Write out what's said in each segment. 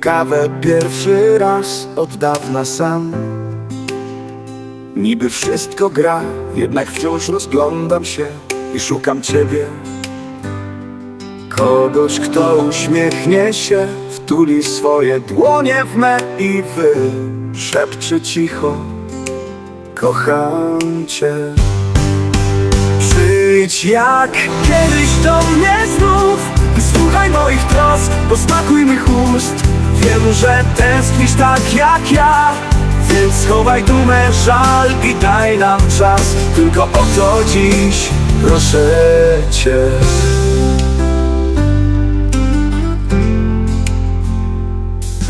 kawę pierwszy raz od dawna sam. Niby wszystko gra, jednak wciąż rozglądam się i szukam ciebie. Kogoś, kto uśmiechnie się, wtuli swoje dłonie w me i wy cicho, kocham cię. Przyjdź jak kiedyś do mnie znów Wysłuchaj moich trosk, posmakuj mych ust Wiem, że tęsknisz tak jak ja Więc schowaj dumę, żal i daj nam czas. Tylko o to dziś proszę cię.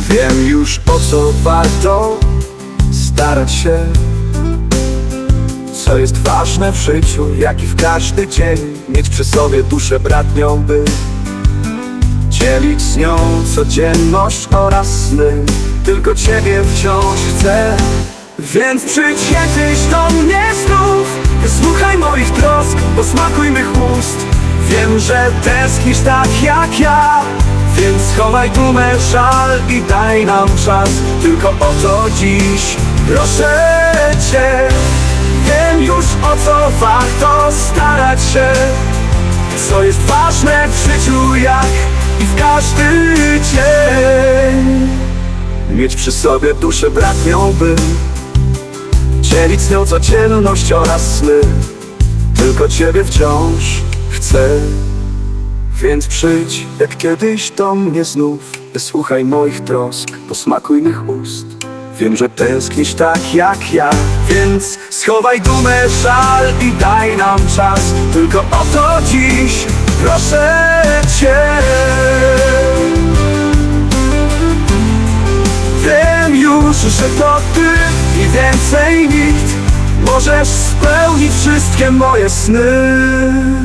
Wiem już o co warto starać się. Co jest ważne w życiu, jak i w każdy dzień. Mieć przy sobie duszę bratnią, by Dzielić z nią codzienność oraz sny Tylko Ciebie wciąż chcę. Więc przyjdź kiedyś do mnie znów. Słuchaj moich trosk, posmakuj mych ust. Wiem, że tęsknisz tak jak ja. Więc schowaj dumę, żal i daj nam czas. Tylko o to dziś proszę Cię. Wiem już o co warto starać się. Co jest ważne w życiu jak i w każdy dzień. Mieć przy sobie duszę bratnią by Dzielić z nią codzienność oraz sny. Tylko Ciebie wciąż chcę. Więc przyjdź jak kiedyś do mnie znów. Wysłuchaj moich trosk, posmakuj mych ust. Wiem, że tęsknisz tak jak ja. Więc schowaj dumę, żal i daj nam czas. Tylko o to dziś proszę Cię Że to Ty i więcej nikt. Możesz spełnić wszystkie moje sny